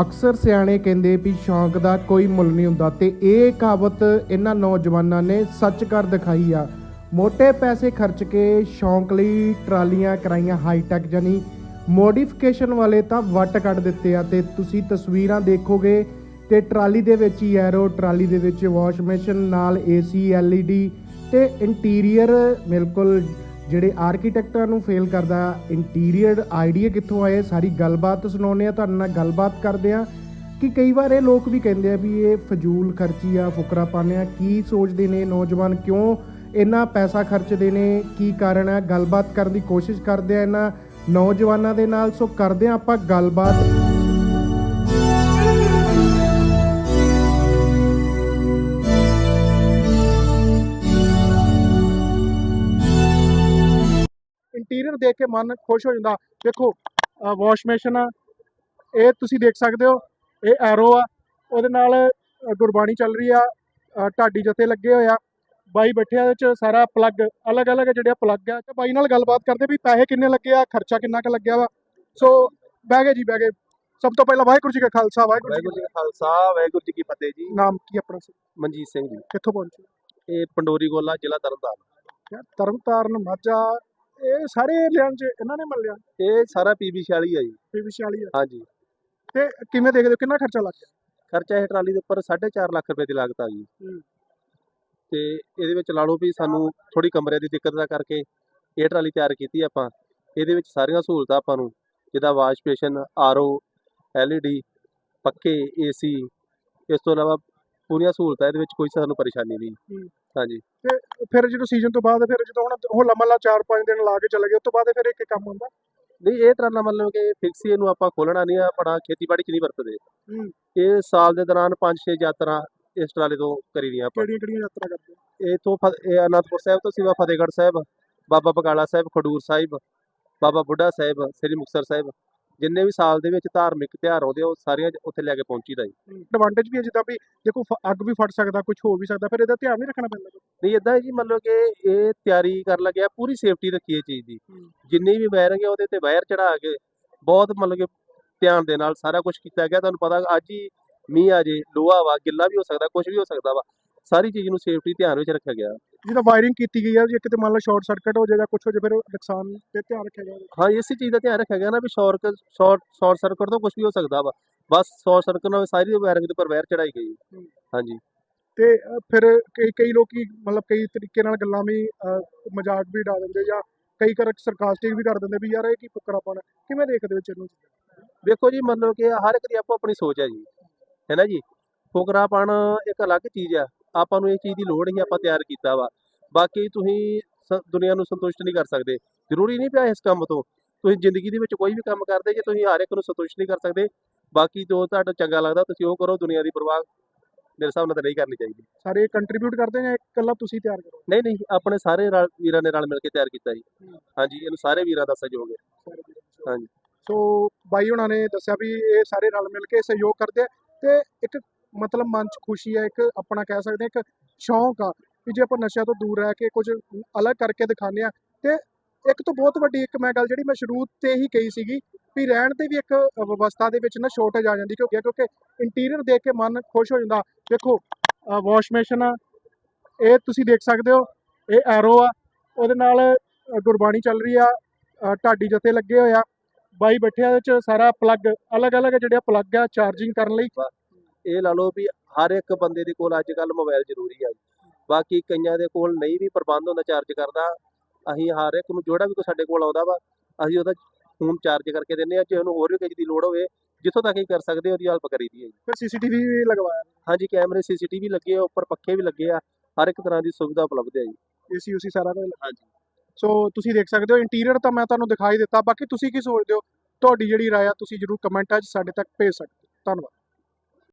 ਅਕਸਰ ਸਿਆਣੇ ਕਹਿੰਦੇ ਵੀ ਸ਼ੌਂਕ ਦਾ ਕੋਈ ਮੁੱਲ ਨਹੀਂ ਹੁੰਦਾ ਤੇ ਇਹ ਕਹਾਵਤ ਇਹਨਾਂ ਨੌਜਵਾਨਾਂ ਨੇ ਸੱਚ ਕਰ ਦਿਖਾਈ ਆ। ਮੋٹے ਪੈਸੇ ਖਰਚ ਕੇ ਸ਼ੌਂਕ ਲਈ ਟਰਾਲੀਆਂ ਕਰਾਈਆਂ ਹਾਈਟੈਕ ਜਾਨੀ ਮੋਡੀਫਿਕੇਸ਼ਨ ਵਾਲੇ ਤਾਂ ਵੱਟ ਕੱਢ ਦਿੱਤੇ ਆ ਤੇ ਤੁਸੀਂ ਤਸਵੀਰਾਂ ਦੇਖੋਗੇ ਤੇ ਟਰਾਲੀ ਦੇ ਵਿੱਚ ਹੀ ਐਰੋ, ਟਰਾਲੀ ਦੇ ਵਿੱਚ ਵਾਸ਼ ਮਸ਼ੀਨ, ਨਾਲ ਏਸੀ, ਐਲਈਡੀ ਤੇ ਇੰਟੀਰੀਅਰ ਬਿਲਕੁਲ ਜਿਹੜੇ ਆਰਕੀਟੈਕਟਾਂ ਨੂੰ ਫੇਲ ਕਰਦਾ ਇੰਟੀਰੀਅਰ ਆਈਡੀਆ ਕਿੱਥੋਂ ਆਏ, ਸਾਰੀ ਗੱਲਬਾਤ ਸੁਣਾਉਂਦੇ ਆ ਤੁਹਾਡੇ ਨਾਲ ਗੱਲਬਾਤ ਕਰਦੇ ਆ ਕਿ ਕਈ ਵਾਰ ਇਹ ਲੋਕ ਵੀ ਕਹਿੰਦੇ ਆ ਵੀ ਇਹ ਫਜ਼ੂਲ ਖਰਚੀ ਆ, ਫੁਕਰਾ ਪਾਉਂਦੇ ਆ, ਕੀ ਸੋਚਦੇ ਨੇ, ਨੌਜਵਾਨ ਕਿਉਂ ਇੰਨਾ ਪੈਸਾ ਖਰਚਦੇ ਨੇ, ਕੀ ਕਾਰਨ ਆ? ਗੱਲਬਾਤ ਕਰਨ ਦੀ ਕੋਸ਼ਿਸ਼ ਕਰਦੇ ਆ ਇਹਨਾਂ ਨੌਜਵਾਨਾਂ ਦੇ ਨਾਲ, ਸੋ ਕਰਦੇ ਆ ਆਪਾਂ ਗੱਲਬਾਤ। ਇੰਟੀਰੀਅਰ ਦੇਖ ਕੇ ਮਨ ਖੁਸ਼ ਹੋ ਜਾਂਦਾ। ਦੇਖੋ ਵਾਸ਼ ਮਸ਼ੀਨ ਆ ਇਹ ਤੁਸੀਂ ਦੇਖ ਸਕਦੇ ਹੋ ਇਹ ਐਰੋ ਆ ਉਹਦੇ ਨਾਲ ਗੁਰਬਾਣੀ ਚੱਲ ਰਹੀ ਆ ਢਾਡੀ ਜਥੇ ਲੱਗੇ ਹੋਏ ਆ। ਬਾਈ ਬੈਠੇ ਆ ਇਹਦੇ ਚ ਸਾਰਾ ਪਲੱਗ ਅਲੱਗ-ਅਲੱਗ ਜਿਹੜੇ ਪਲੱਗ ਆ ਤੇ ਬਾਈ ਨਾਲ ਗੱਲਬਾਤ ਕਰਦੇ ਵੀ ਪੈਸੇ ਕਿੰਨੇ ਲੱਗੇ ਆ ਖਰਚਾ ਕਿੰਨਾ ਕੁ ਲੱਗਿਆ ਵਾ। ਸੋ ਬਹਿ ਗਏ ਜੀ ਬਹਿ ਗਏ। ਸਭ ਤੋਂ ਪਹਿਲਾਂ ਵਾਹਿਗੁਰੂ ਜੀ ਕਾ ਖਾਲਸਾ ਵਾਹਿਗੁਰੂ ਜੀ ਕਾ ਖਾਲਸਾ ਵਾਹਿਗੁਰੂ ਜੀ ਕੀ ਫਤਿਹ ਜੀ। ਨਾਮ ਕੀ ਆਪਣਾ ਮਨਜੀਤ ਸਿੰਘ ਜੀ। ਕਿੱਥੋਂ ਪਹੁੰਚੇ? ਇਹ ਪੰਡੋਰੀ ਗੋਲਾ ਜ਼ਿਲ੍ਹਾ ਤਰਨਤਾਰਨ। ਤਰਨਤਾਰਨ ਮਾਝਾ ਇਹ ਸਾਰੇ ਏਰੀਆ ਚ ਇਹਨਾਂ ਨੇ ਮੱਲਿਆ? ਇਹ ਸਾਰਾ ਪੀਬੀ 46 ਆ ਜੀ। ਪੀਵੀ 46 ਆ। ਹਾਂਜੀ। ਤੇ ਕਿਵੇਂ ਦੇਖਦੇ ਹੋ? ਕਿੰਨਾ ਖਰਚਾ ਲੱਗ ਗਿਆ? ਖਰਚਾ ਇਹ ਟਰਾਲੀ ਦੇ ਉੱਪਰ 4.5 ਲੱਖ ਰੁਪਏ ਦੀ ਲਾਗਤ ਆ ਜੀ। ਤੇ ਇਹਦੇ ਵਿੱਚ ਲਾ ਲਓ ਵੀ ਸਾਨੂੰ ਥੋੜੀ ਕਮਰੇ ਦੀ ਦਿੱਕਤ ਦਾ ਕਰਕੇ ਇਹ ਟਰਾਲੀ ਤਿਆਰ ਕੀਤੀ ਆਪਾਂ। ਇਹਦੇ ਵਿੱਚ ਸਾਰੀਆਂ ਸਹੂਲਤਾਂ ਆਪਾਂ ਨੂੰ ਜਿੱਦਾਂ ਵਾਸ਼ ਬੇਸ਼ਨ ਆਰਓ ਐਲਈਡੀ ਪੱਕੇ ਏਸੀ ਇਸ ਤੋਂ ਇਲਾਵਾ ਪੂਰੀਆਂ ਸਹੂਲਤਾਂ ਇਹਦੇ ਵਿੱਚ ਕੋਈ ਸਾਨੂੰ ਪਰੇਸ਼ਾਨੀ ਨਹੀਂ। ਹਾਂਜੀ ਤੇ ਫਿਰ ਜਦੋਂ ਸੀਜ਼ਨ ਤੋਂ ਬਾਅਦ ਫਿਰ ਜਦੋਂ ਹੁਣ ਹੋਲਾ ਮਹੱਲਾ 4-5 ਦਿਨ ਲਾ ਕੇ ਚਲੇ ਗਏ ਉਸ ਤੋਂ ਬਾਅਦ ਫਿਰ ਇੱਕ ਕੰਮ ਹੁੰਦਾ ਨਹੀਂ ਇਹ ਟਰਾਲਾ ਮਤਲਬ ਕਿ ਫਿਕਸ ਇਹਨੂੰ ਆਪਾਂ ਖੋਲਣਾ ਨਹੀਂ ਆ ਆਪਣਾ ਖੇਤੀਬਾੜੀ 'ਚ ਨਹੀਂ ਵਰਤਦੇ। ਇਹ ਸਾਲ ਦੇ ਦੌਰਾਨ 5-6 ਯਾਤਰਾ ਇਸ ਟਰਾਲੇ ਤੋਂ ਕਰੀ ਦੀਆਂ ਆਪਾਂ ਕਿਹੜੀਆਂ ਕਿਹੜੀਆਂ ਯਾਤਰਾ ਕਰਦੇ? ਇਹ ਤੋਂ ਇਹ ਅਨੰਦਪੁਰ ਸਾਹਿਬ ਤੋਂ ਸਿਵਾ ਫਤਿਹਗੜ੍ਹ ਸਾਹਿਬ ਬਾਬਾ ਬਕਾਲਾ ਸਾਹਿਬ ਖਡੂਰ ਸਾਹਿਬ ਬਾਬਾ ਬੁੱਢਾ ਸਾਹਿਬ ਸ੍ਰੀ ਮੁਕਤਸਰ ਸਾਹਿਬ ਜਿੰਨੇ ਵੀ ਸਾਲ ਦੇ ਵਿੱਚ ਧਾਰਮਿਕ ਤਿਉਹਾਰ ਆਉਂਦੇ ਆ, ਉਹ ਸਾਰੀਆਂ ਉੱਥੇ ਲੈ ਕੇ ਪਹੁੰਚੀਦਾ ਜੀ। ਐਡਵਾਂਟੇਜ ਵੀ ਹੈ ਜਿੱਦਾਂ ਵੀ ਦੇਖੋ ਫ- ਅੱਗ ਵੀ ਫਟ ਸਕਦਾ ਕੁਝ ਹੋ ਵੀ ਸਕਦਾ ਫਿਰ ਇਹਦਾ ਧਿਆਨ ਨਹੀਂ ਰੱਖਣਾ ਪੈਂਦਾ। ਨਹੀਂ ਇਦਾਂ ਜੀ ਮਤਲਬ ਕਿ ਇਹ ਤਿਆਰੀ ਕਰਨ ਲੱਗਿਆ ਪੂਰੀ ਸੇਫਟੀ ਰੱਖੀ ਇਹ ਚੀਜ਼ ਦੀ। ਹੂੰ। ਜਿੰਨੀ ਵੀ ਵਾਇਰਿੰਗ ਹੈ ਉਹਦੇ ਤੇ ਵਾਇਰ ਚੜਾ ਕੇ ਬਹੁਤ ਮਤਲਬ ਕਿ ਧਿਆਨ ਦੇ ਨਾਲ ਸਾਰਾ ਕੁਝ ਕੀਤਾ ਗਿਆ। ਤੁਹਾਨੂੰ ਪਤਾ ਅੱਜ ਹੀ ਮੀਂਹ ਆ ਜੇ ਲੋਹਾ ਵਾ ਗਿੱਲਾ ਵੀ ਹੋ ਸਕਦਾ ਕੁਝ ਵੀ ਹੋ ਸਕਦਾ ਵਾ। ਸਾਰੀ ਚੀਜ਼ ਨੂੰ ਸੇਫਟੀ ਧਿਆਨ ਵਿੱਚ ਰੱਖਿਆ ਗਿਆ। ਜਿਹਦਾ ਵਾਇਰਿੰਗ ਕੀਤੀ ਗਈ ਹੈ ਜੇ ਕਿਤੇ ਮੰਨ ਲਓ ਸ਼ਾਰਟ ਸਰਕਟ ਹੋ ਜਾਏ ਜਾਂ ਕੁਝ ਹੋ ਜਾਏ ਫਿਰ ਨੁਕਸਾਨ ਤੇ ਧਿਆਨ ਰੱਖਿਆ ਜਾਵੇ ਹਾਂ ਇਸੇ ਚੀਜ਼ ਦਾ ਧਿਆਨ ਰੱਖਿਆ ਗਿਆ ਨਾ ਵੀ ਸ਼ਾਰਟ ਸ਼ਾਰਟ ਸ਼ਾਰਟ ਸਰਕਟ ਤੋਂ ਕੁਝ ਵੀ ਹੋ ਸਕਦਾ ਵਾ। ਬਸ ਸ਼ਾਰਟ ਸਰਕਟ ਨਾਲ ਸਾਰੀ ਵਾਇਰਿੰਗ ਦੇ ਉੱਪਰ ਵਾਇਰ ਚੜਾਈ ਗਈ। ਹਾਂਜੀ। ਤੇ ਅ, ਫਿਰ ਕਈ ਕਈ ਲੋਕੀ ਮਤਲਬ ਕਈ ਤਰੀਕੇ ਨਾਲ ਗੱਲਾਂ ਵੀ ਅ, ਮਜ਼ਾਕ ਵੀ ਉਡਾ ਦਿੰਦੇ ਜਾਂ ਕਈ ਕਰ ਸਰਕਾਸਟਿਕ ਵੀ ਕਰ ਦਿੰਦੇ ਵੀ ਯਾਰ ਇਹ ਕੀ ਫੁਕਰਾਪਣ ਹੈ ਕਿਵੇਂ ਦੇਖਦੇ ਹੋ ਇਹਨੂੰ? ਵੇਖੋ ਜੀ ਮੰਨ ਲਓ ਕਿ ਹਰ ਇੱਕ ਦੀ ਆਪੋ ਆਪਣੀ ਸੋਚ ਹੈ ਜੀ। ਹੈ ਨਾ ਜੀ? ਫੁਕਰਾਪਣ ਇੱਕ ਅਲੱਗ ਚੀਜ਼ ਆ। ਆਪਾਂ ਨੂੰ ਇਹ ਚੀਜ਼ ਦੀ ਲੋੜ ਹੀ ਆਪਾਂ ਤਿਆਰ ਕੀਤਾ ਵਾ। ਬਾਕੀ ਤੁਸੀਂ ਦੁਨੀਆ ਨੂੰ ਸੰਤੁਸ਼ਟ ਨਹੀਂ ਕਰ ਸਕਦੇ। ਜ਼ਰੂਰੀ ਨਹੀਂ ਪਿਆ ਇਸ ਕੰਮ ਤੋਂ। ਤੁਸੀਂ ਜ਼ਿੰਦਗੀ ਦੇ ਵਿੱਚ ਕੋਈ ਵੀ ਕੰਮ ਕਰਦੇ ਜੇ ਤੁਸੀਂ ਹਰ ਇੱਕ ਨੂੰ ਸੰਤੁਸ਼ਟ ਨਹੀਂ ਕਰ ਸਕਦੇ ਬਾਕੀ ਜੋ ਤੁਹਾਡਾ ਚੰਗਾ ਲੱਗਦਾ ਤੁਸੀਂ ਉਹ ਕਰੋ ਦੁਨੀਆ ਦੀ ਪਰਵਾਹ ਮੇਰੇ ਹਿਸਾਬ ਨਾਲ ਤਾਂ ਨਹੀਂ ਕਰਨੀ ਚਾਹੀਦੀ। ਸਾਰੇ ਕੰਟਰੀਬਿਊਟ ਕਰਦੇ ਜਾਂ ਇਕੱਲਾ ਤੁਸੀਂ ਤਿਆਰ ਕਰੋ? ਨਹੀਂ ਨਹੀਂ ਆਪਣੇ ਸਾਰੇ ਵੀਰਾਂ ਨੇ ਰਲ ਮਿਲ ਕੇ ਤਿਆਰ ਕੀਤਾ ਜੀ। ਹਾਂਜੀ ਇਹਨੂੰ ਸਾਰੇ ਵੀਰਾਂ ਦਾ ਸਹਿਯੋਗ ਹੈ। ਹਾਂਜੀ। ਸੋ ਬਾਈ ਉਹਨਾਂ ਨੇ ਦੱਸਿਆ ਵੀ ਇਹ ਸਾਰੇ ਰਲ ਮਿਲ ਕੇ ਸਹਿਯੋਗ ਕਰਦੇ ਆ ਤੇ ਇੱਕ ਮਤਲਬ ਮਨ ਚ ਖੁਸ਼ੀ ਹੈ, ਇੱਕ ਆਪਣਾ ਕਹਿ ਸਕਦੇ ਹਾਂ, ਇੱਕ ਸ਼ੌਂਕ ਆ ਕਿ ਜੇ ਆਪਾਂ ਨਸ਼ਿਆਂ ਤੋਂ ਦੂਰ ਰਹਿ ਕੇ ਕੁਝ ਅਲੱਗ ਕਰਕੇ ਦਿਖਾਉਂਦੇ ਆ ਤੇ ਇੱਕ ਤੋਂ ਬਹੁਤ ਵੱਡੀ ਇੱਕ ਮੈਂ ਗੱਲ ਜਿਹੜੀ ਮੈਂ ਸ਼ੁਰੂ ਤੇ ਹੀ ਕਹੀ ਸੀਗੀ ਵੀ ਰਹਿਣ ਤੇ ਵੀ ਇੱਕ ਵਿਵਸਥਾ ਦੇ ਵਿੱਚ ਨਾ ਸ਼ੋਰਟੇਜ ਆ ਜਾਂਦੀ ਕਿਉਂਕਿ ਕਿਉਂਕਿ ਇੰਟੀਰੀਅਰ ਦੇਖ ਕੇ ਮਨ ਖੁਸ਼ ਹੋ ਜਾਂਦਾ। ਦੇਖੋ ਵਾਸ਼ ਮਸ਼ੀਨ ਆ, ਇਹ ਤੁਸੀਂ ਦੇਖ ਸਕਦੇ ਹੋ, ਇਹ ਐਰੋ ਆ, ਉਹਦੇ ਨਾਲ ਗੁਰਬਾਣੀ ਚੱਲ ਰਹੀ ਆ ਢਾਡੀ ਜਥੇ ਲੱਗੇ ਹੋਏ ਆ, ਬਾਈ ਬੈਠੇ ਆ ਇਹਦੇ ਚ ਸਾਰਾ ਪਲੱਗ ਅਲੱਗ-ਅਲੱਗ ਜਿਹੜੇ ਪਲੱਗ ਆ ਚਾਰਜਿੰਗ ਕਰਨ ਲਈ। ਇਹ ਲਾ ਲਓ ਵੀ ਹਰ ਇੱਕ ਬੰਦੇ ਦੇ ਕੋਲ ਅੱਜ ਕੱਲ ਮੋਬਾਈਲ ਜ਼ਰੂਰੀ ਆ ਬਾਕੀ ਕਈਆਂ ਦੇ ਕੋਲ ਨਹੀਂ ਵੀ ਪ੍ਰਬੰਧ ਹੁੰਦਾ ਚਾਰਜ ਕਰਦਾ ਅਸੀਂ ਹਰ ਇੱਕ ਨੂੰ ਜਿਹੜਾ ਵੀ ਕੋਈ ਸਾਡੇ ਕੋਲ ਆਉਂਦਾ ਵਾ ਅਸੀਂ ਉਹਦਾ ਫੋਨ ਚਾਰਜ ਕਰਕੇ ਦਿੰਦੇ ਆ ਜੇ ਉਹਨੂੰ ਹੋਰ ਵੀ ਕਿਸੇ ਦੀ ਲੋੜ ਹੋਵੇ ਜਿੱਥੋਂ ਤੱਕ ਹੀ ਕਰ ਸਕਦੇ ਉਹਦੀ ਹੈਲਪ ਕਰੀਦੀ ਹੈ ਜੀ। ਫਿਰ ਸੀਸੀਟੀਵੀ ਵੀ ਲਗਵਾਇਆ? ਹਾਂਜੀ ਕੈਮਰੇ ਸੀਸੀਟੀਵੀ ਲੱਗੇ ਆ ਉੱਪਰ ਪੱਖੇ ਵੀ ਲੱਗੇ ਆ ਹਰ ਇੱਕ ਤਰ੍ਹਾਂ ਦੀ ਸੁਵਿਧਾ ਉਪਲਬਧ ਹੈ ਜੀ। ਏਸੀ ਉਸੀ ਸਾਰਾ ਕੁਝ ਹਾਂਜੀ। ਸੋ ਤੁਸੀਂ ਦੇਖ ਸਕਦੇ ਹੋ ਇੰਟੀਰੀਅਰ ਤਾਂ ਮੈਂ ਤੁਹਾਨੂੰ ਦਿਖਾਈ ਦਿੱਤਾ ਬਾਕੀ ਤੁਸੀਂ ਕੀ ਸੋਚਦੇ ਹੋ? ਤੁਹਾਡੀ ਜਿਹੜੀ ਰਾਏ ਆ ਤੁਸੀਂ ਜਰੂਰ ਕਮੈਂਟਾਂ 'ਚ ਸਾਡੇ ਤੱਕ ਭੇਜ ਸਕਦੇ ਹੋ। ਧੰਨਵਾਦ।